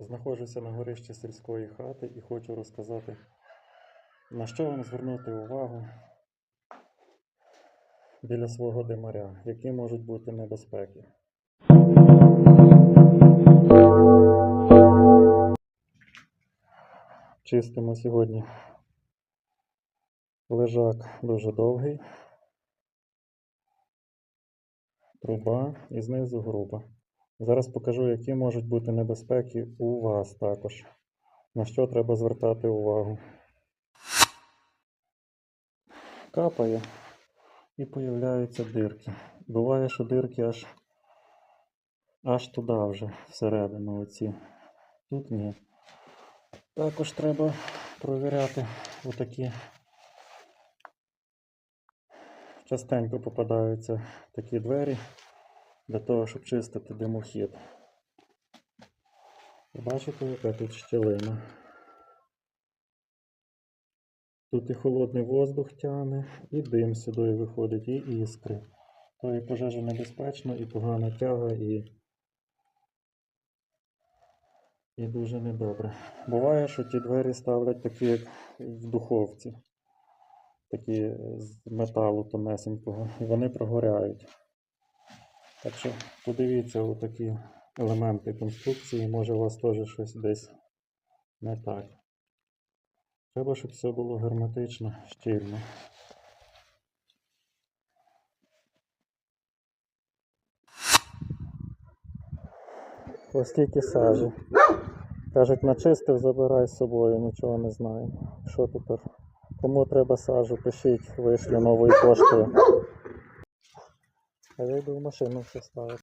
Знаходжуся на горищі сільської хати і хочу розказати, на що вам звернути увагу біля свого димаря, які можуть бути небезпеки. Чистимо сьогодні лежак дуже довгий, труба і знизу груба. Зараз покажу, які можуть бути небезпеки у вас також. На що треба звертати увагу. Капає і появляються дирки. Буває, що дирки аж, аж туди вже, всередину оці. Тут ні. Також треба провіряти отакі. Частенько попадаються такі двері для того, щоб чистити димохід. Бачите, яка тут щілина. Тут і холодний воздух тягне, і дим сюди виходить, і іскри. То і пожежа небезпечно, і погана тяга, і, і дуже недобре. Буває, що ті двері ставлять такі, як в духовці, такі з металу тонесенького, і вони прогоряють. Так що подивіться у такі елементи конструкції, може у вас теж щось десь не так. Треба, щоб все було герметично, щільно. Оскільки сажі. Кажуть, начистив, забирай з собою, нічого не знаю. Що тепер? Кому треба сажу, пишіть, вишлю новою поштою. А я йду в машину все ставити.